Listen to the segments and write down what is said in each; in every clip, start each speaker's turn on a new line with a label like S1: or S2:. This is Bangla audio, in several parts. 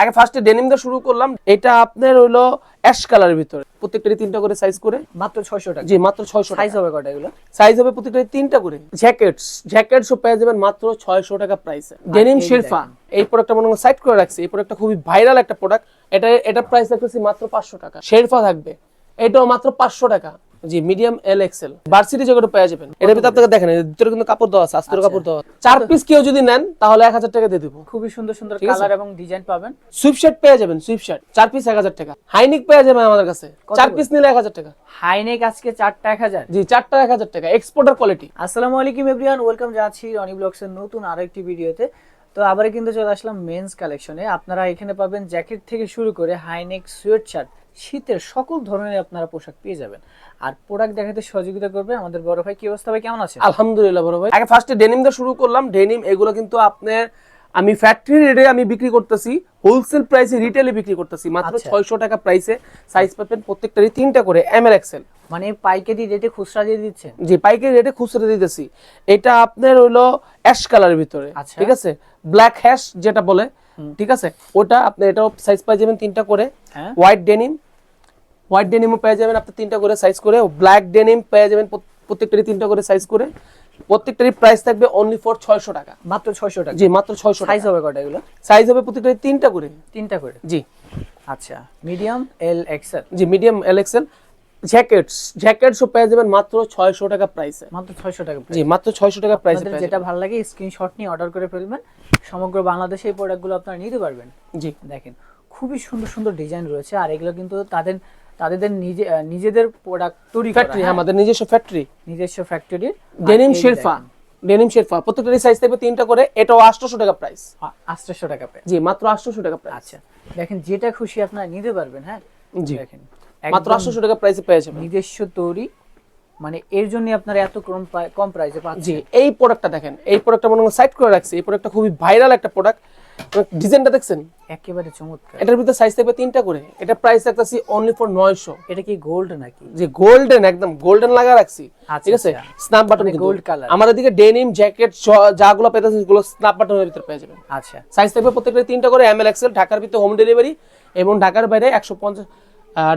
S1: আগে ফার্স্টে ডেনিম দিয়ে শুরু করলাম এটা আপনার হলো অ্যাশ কালারের ভিতরে। প্রত্যেকটারই তিনটা করে সাইজ করে।
S2: মাত্র ছয়শো টাকা।
S1: জি মাত্র ছয়শো
S2: সাইজ হবে কটা এগুলো?
S1: সাইজ হবে প্রত্যেকটারই তিনটা করে। জ্যাকেটস জ্যাকেটসও পেয়ে যাবেন মাত্র ছয়শো টাকা প্রাইসে ডেনিম শেরফা এই প্রোডাক্টটা মনে সাইড করে রাখছি। এই প্রোডাক্টটা খুবই ভাইরাল একটা প্রোডাক্ট এটা এটা প্রাইস রাখতেছি মাত্র পাঁচশো টাকা। শেরফা থাকবে। এটাও মাত্র পাঁচশো টাকা। জি মিডিয়াম এল এক্সেল ভার্সিটি যেগুলো পেয়ে যাবেন ভিতরে আপনাকে দেখেন ভিতরে কিন্তু কাপড় দেওয়া আছে আস্তর কাপড় দেওয়া চার পিস কেউ যদি নেন তাহলে এক হাজার টাকা দিয়ে দিব।
S2: খুবই সুন্দর সুন্দর কালার এবং ডিজাইন পাবেন।
S1: সুইপ শার্ট পেয়ে যাবেন সুইপ শার্ট চার পিস এক হাজার টাকা। হাইনিক পেয়ে যাবেন আমাদের কাছে। চার পিস নিলে এক হাজার টাকা।
S2: হাইনেক আজকে চারটা এক হাজার।
S1: জি চারটা এক হাজার টাকা। এক্সপোর্টার কোয়ালিটি
S2: আসসালামু আলাইকুম এভরিওয়ান ওয়েলকাম জানাচ্ছি রনি ব্লগস এর নতুন আরও একটি ভিডিওতে। তো আবার কিন্তু চলে আসলাম মেন্স কালেকশনে আপনারা এখানে পাবেন জ্যাকেট থেকে শুরু করে হাইনেক সোয়েট শার্ট শীতের সকল ধরনের আপনারা পোশাক পেয়ে যাবেন। আর প্রোডাক্ট দেখাতে সহযোগিতা করবে আমাদের বড় ভাই। কি অবস্থা ভাই? কেমন আছে
S1: আলহামদুলিল্লাহ বড় ভাই। আগে ফার্স্টে ডেনিম দিয়ে শুরু করলাম। ডেনিম এগুলো কিন্তু আপনার আমি ফ্যাক্টরি রেটে আমি বিক্রি করতেছি। হোলসেল প্রাইসে রিটেলে বিক্রি করতেছি। মাত্র
S2: আচ্ছা।
S1: ছয়শো টাকা প্রাইসে সাইজ পাবেন প্রত্যেকটারই তিনটা করে এম এল এক্সেল
S2: মানে পাইকারি রেটে খুচরা দিয়ে দিচ্ছেন?
S1: যে পাইকারি রেটে খুচরা দিয়ে দিতেছি। এটা আপনার হলো অ্যাশ কালারের ভিতরে।
S2: আচ্ছা।
S1: ঠিক আছে? ব্ল্যাক হ্যাশ যেটা বলে ঠিক আছে? ওটা আপনি এটাও সাইজ পেয়ে যাবেন তিনটা করে।
S2: হ্যাঁ।
S1: হোয়াইট ডেনিম হোয়াইট ডেনিমও পেয়ে যাবেন আপনি তিনটা করে সাইজ করে। ব্ল্যাক ডেনিম পেয়ে যাবেন প্রত্যেকটারই তিনটা করে সাইজ করে। প্রত্যেকটারই প্রাইস থাকবে অনলি ফর ছয়শো টাকা।
S2: মাত্র ছয়শো টাকা?
S1: জি মাত্র ছয়শো
S2: সাইজ হবে কটা এগুলো?
S1: সাইজ হবে প্রত্যেকটারই তিনটা করে।
S2: তিনটা করে?
S1: জি।
S2: আচ্ছা মিডিয়াম এল এক্সেল
S1: জি মিডিয়াম এল এক্সেল জ্যাকেটস জ্যাকেটসও পেয়ে যাবেন মাত্র ছয়শো টাকা প্রাইসে
S2: মাত্র ছয়শো টাকা
S1: জি মাত্র ছয়শো টাকা প্রাইসে
S2: যেটা ভালো লাগে স্ক্রিনশট নিয়ে অর্ডার করে ফেলবেন। সমগ্র বাংলাদেশে এই প্রোডাক্টগুলো আপনারা নিতে পারবেন।
S1: জি।
S2: দেখেন খুবই সুন্দর সুন্দর ডিজাইন রয়েছে আর এগুলো কিন্তু তাদের তাদের নিজে নিজেদের প্রোডাক্ট তৈরি
S1: ফ্যাক্টরি
S2: হ্যাঁ,
S1: আমাদের নিজস্ব ফ্যাক্টরি
S2: নিজস্ব ফ্যাক্টরির
S1: ডেনিম শেরফা ডেনিম শেরফা প্রত্যেকটারই সাইজ থাকবে তিনটা করে এটাও আটশোশো টাকা প্রাইস
S2: আটশোশো টাকা পেয়ে
S1: জি মাত্র আটশোশো টাকা প্রাইস
S2: আচ্ছা দেখেন যেটা খুশি আপনারা নিতে পারবেন হ্যাঁ।
S1: জি।
S2: দেখেন
S1: মাত্র
S2: একদম
S1: আটশোশো টাকা প্রাইসে পেয়ে যাবেন।
S2: নিজস্ব তৈরি মানে এর জন্য আপনারা এত কম কম প্রাইসে
S1: জি
S2: পাচ্ছেন।
S1: এই প্রোডাক্টটা দেখেন এই প্রোডাক্টটা মনে সাইড করে রাখছি এই প্রোডাক্টটা খুবই ভাইরাল একটা প্রোডাক্ট ডিজাইনটা দেখছেন?
S2: একেবারে চমৎকার।
S1: এটার ভিতরে সাইজ থাকবে তিনটা করে এটা প্রাইস রাখতেছি অনলি ফর নয়শো।
S2: এটা কি গোল্ড নাকি?
S1: যে গোল্ডেন একদম গোল্ডেন লাগা রাখছি।
S2: আচ্ছা,
S1: ঠিক আছে। Snap button
S2: gold color।
S1: আমাদের দিকে ডেনিম জ্যাকেট যাগুলো পেতেছেন সেগুলো স্ন্যাপ বাটনের ভিতরে পেয়ে যাবেন।
S2: আচ্ছা।
S1: সাইজ থাকবে প্রত্যেকটা তিনটা করে এম এল এক্সেল ঢাকার ভিতরে হোম ডেলিভারি এবং ঢাকার বাইরে একশো পঞ্চাশ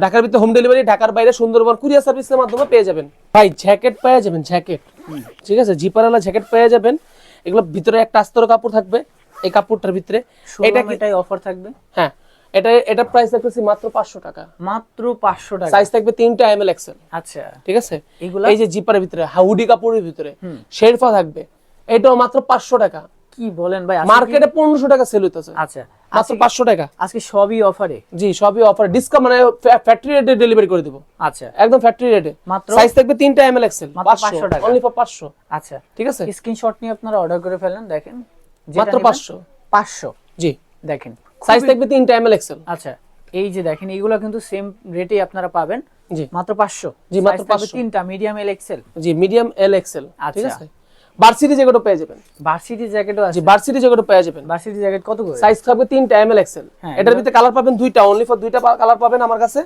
S1: ঢাকার ভিতরে হোম ডেলিভারি ঢাকার বাইরে সুন্দরবন কুরিয়ার সার্ভিসের মাধ্যমে পেয়ে যাবেন। ভাই জ্যাকেট পেয়ে যাবেন জ্যাকেট ঠিক আছে? জিপারওয়ালা জ্যাকেট পেয়ে যাবেন। এগুলো ভিতরে একটা আস্তর কাপড় থাকবে এই কাপড়টার ভিতরে। এটা
S2: এটা
S1: কি
S2: এটাই অফার থাকবে?
S1: হ্যাঁ এটা এটা প্রাইস রাখতেছি মাত্র পাঁচশো টাকা।
S2: মাত্র পাঁচশো টাকা?
S1: সাইজ থাকবে তিনটা এম এল এক্সেল
S2: আচ্ছা।
S1: ঠিক আছে?
S2: এগুলা?
S1: এই যে জিপারের ভিতরে হাউডি কাপড়ের ভিতরে শেরফা থাকবে। এটাও মাত্র পাঁচশো টাকা।
S2: কি বলেন ভাই
S1: মার্কেটে পনেরোশো টাকা সেল হইতেছে।
S2: আচ্ছা।
S1: মাত্র
S2: আজকে-
S1: পাঁচশো টাকা।
S2: আজকে সবই অফারে
S1: জি সবই অফার ডিসকাউন্ট মানে ফ্যাক্টরি রেটে ডেলিভারি করে দিব।
S2: আচ্ছা।
S1: একদম ফ্যাক্টরি রেটে
S2: মাত্র?
S1: সাইজ থাকবে তিনটা এম এল এক্সেল 500
S2: 500 টাকা।
S1: অনলি ফর 500
S2: আচ্ছা।
S1: ঠিক আছে?
S2: স্ক্রিনশট নিয়ে আপনারা অর্ডার করে ফেলেন দেখেন।
S1: মাত্র 500
S2: 500
S1: জি।
S2: দেখেন
S1: সাইজ থাকবে তিনটা এম এল এক্সেল
S2: আচ্ছা এই যে দেখেন এইগুলো কিন্তু সেম রেটেই আপনারা পাবেন।
S1: জি।
S2: মাত্র 500
S1: জি, মাত্র
S2: Size
S1: 500
S2: তিনটা মিডিয়াম এল এক্সেল
S1: জি মিডিয়াম এল এক্সেল ঠিক
S2: আচ্ছা।
S1: আছে? ভার্সিটি যেগুলো পেয়ে যাবেন।
S2: ভার্সিটি জ্যাকেটও আছে।
S1: ভার্সিটি যেগুলো পেয়ে যাবেন।
S2: ভার্সিটি জ্যাকেট কত করে?
S1: সাইজ থাকবে তিনটা এম এল এক্সেল এটার ভিতরে কালার পাবেন দুইটা অনলি ফর দুইটা কালার পাবেন আমার কাছে।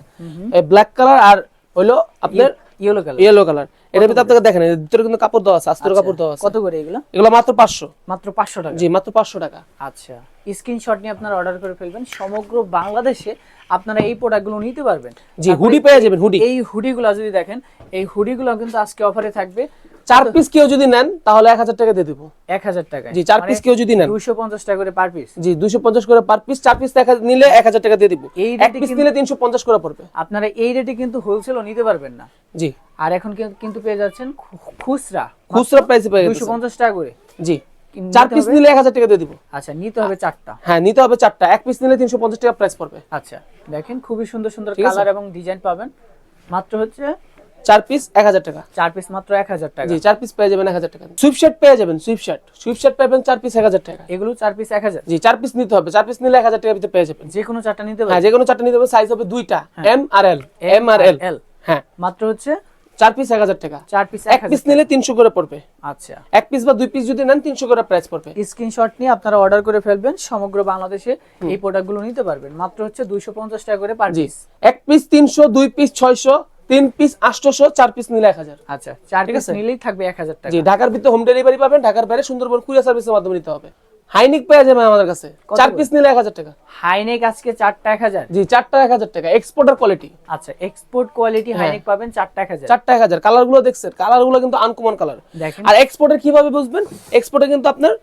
S1: ব্ল্যাক কালার আর হলো আপনার
S2: ইয়েলো কালার
S1: ইয়েলো কালার এটার ভিতরে আপনাকে দেখেন ভিতরে কিন্তু কাপড় দেওয়া আছে আস্তর কাপড় দেওয়া আছে।
S2: কত করে এগুলো?
S1: এগুলো মাত্র 500
S2: মাত্র 500 টাকা।
S1: জি মাত্র 500 টাকা।
S2: আচ্ছা স্ক্রিনশট নিয়ে আপনারা অর্ডার করে ফেলবেন। সমগ্র বাংলাদেশে আপনারা এই প্রোডাক্টগুলো নিতে পারবেন।
S1: জি হুডি পেয়ে যাবেন হুডি
S2: এই হুডিগুলো যদি দেখেন এই হুডিগুলো কিন্তু আজকে অফারে থাকবে।
S1: চার পিস কেউ যদি নেন তাহলে এক হাজার টাকা দিয়ে দিব।
S2: এক হাজার টাকায়?
S1: জি চার পিস কেউ যদি নেন।
S2: দুইশো পঞ্চাশ টাকা করে পার পিস
S1: জি দুইশো পঞ্চাশ করে পার পিস চার পিস নিলে এক হাজার টাকা দিয়ে দিব।
S2: এই
S1: এক পিস নিলে তিনশো পঞ্চাশ করে পড়বে।
S2: আপনারা এই রেটে কিন্তু হোলসেলও নিতে পারবেন না।
S1: জি।
S2: আর এখন কিন্তু- পেয়ে যাচ্ছেন খুচরা।
S1: খুচরা প্রাইসে পেয়ে যাচ্ছে
S2: পঞ্চাশ টাকা করে।
S1: জি। চার পিস নিলে এক হাজার টাকা দিয়ে দিব।
S2: আচ্ছা নিতে হবে চারটা।
S1: হ্যাঁ নিতে হবে চারটা। এক পিস নিলে তিনশো পঞ্চাশ টাকা প্রাইস পড়বে।
S2: আচ্ছা দেখেন খুবই সুন্দর সুন্দর কালার এবং ডিজাইন পাবেন। মাত্র হচ্ছে
S1: চার পিস এক হাজার টাকা।
S2: চার পিস মাত্র এক হাজার টাকা।
S1: জি চার পিস পেয়ে যাবেন এক হাজার টাকা। সুইপ শার্ট পেয়ে যাবেন সুইপ শার্ট পাবেন চার পিস এক হাজার টাকা।
S2: এগুলো চার পিস এক হাজার।
S1: জি চার পিস নিতে হবে। চার পিস নিলে এক হাজার টাকার ভিতরে পেয়ে যাবেন।
S2: যে কোনো চারটা নিতে
S1: হ্যাঁ
S2: পারবেন।
S1: যে কোনো চারটা নিতে হবে সাইজ হবে দুইটা। এম আর এল এম আর এল
S2: L
S1: হ্যাঁ।
S2: মাত্র হচ্ছে
S1: চার পিস এক হাজার টাকা।
S2: চার পিস
S1: এক
S2: এক
S1: পিস নিলে তিনশো করে পড়বে।
S2: আচ্ছা।
S1: এক পিস বা দুই পিস যদি নেন তিনশো করে প্রাইস পড়বে।
S2: স্ক্রিনশট নিয়ে আপনারা অর্ডার করে ফেলবেন। সমগ্র বাংলাদেশে এই প্রোডাক্টগুলো নিতে পারবেন। মাত্র হচ্ছে দুইশো পঞ্চাশ টাকা করে পার পিস
S1: এক পিস তিনশো দুই পিস ছয়শো তিন পিস আটশোশো চার পিস নিলে এক হাজার।
S2: আচ্ছা চার পিস নিলেই থাকবে এক হাজার টাকা।
S1: জি ঢাকার ভিতরে হোম ডেলিভারি পাবেন ঢাকার বাইরে সুন্দরবন কুরিয়ার সার্ভিসের মাধ্যমে নিতে হবে। হাইনিক পেয়ে যাবেন আমাদের কাছে। চার পিস নিলে এক হাজার টাকা।
S2: হাইনেক আজকে চারটা এক হাজার?
S1: জি চারটা এক হাজার টাকা। এক্সপোর্টার কোয়ালিটি
S2: আচ্ছা এক্সপোর্ট কোয়ালিটি। হাইনেক পাবেন চারটা এক হাজার।
S1: চারটা এক হাজার। কালারগুলো দেখছেন? কালারগুলো কিন্তু আনকমন কালার আর এক্সপোর্টের কীভাবে বুঝবেন? এক্সপোর্টে কিন্তু আপনার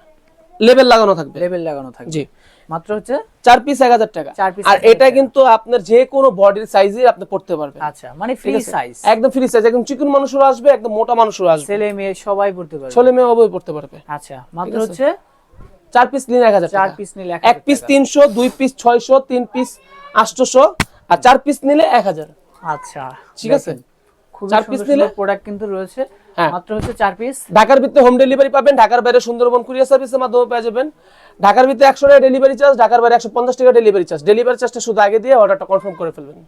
S1: লেবেল লাগানো থাকবে।
S2: লেভেল লাগানো থাকবে।
S1: জি।
S2: মাত্র হচ্ছে
S1: চার পিস এক হাজার টাকা। আর এটা কিন্তু আপনার যে কোনো বডির সাইজে আপনি পড়তে পারবেন।
S2: আচ্ছা মানে ফ্রি সাইজ
S1: একদম ফ্রি সাইজ একদম চিকন মানুষও আসবে একদম মোটা মানুষও আসবে।
S2: ছেলে মেয়ে সবাই পড়তে পারবে।
S1: ছেলে মেয়ে অবশ্যই পড়তে পারবে।
S2: আচ্ছা মাত্র হচ্ছে
S1: চার পিস নিলে এক হাজার
S2: চার পিস নিলে
S1: এক পিস তিনশো দুই পিস ছয়শো তিন পিস আটশোশো আর চার পিস নিলে এক হাজার।
S2: আচ্ছা
S1: ঠিক আছে? চার piece নিলে?
S2: প্রোডাক্ট কিন্তু রয়েছে। মাত্র হচ্ছে চার পিস
S1: ঢাকার ভিত্তে হোম ডেলিভারি পাবেন ঢাকার বাইরে সুন্দরবন কুরিয়ার সার্ভিসের মাধ্যমে পেয়ে যাবেন। ঢাকার ভিতরে একশো টাকা ডেলিভারি চার্জ ঢাকার বাইরে একশো পঞ্চাশ টাকা ডেলিভারি চার্জ ডেলিভারি চার্জটা শুধু আগে দিয়ে অর্ডারটা কনফার্ম করে ফেলবেন।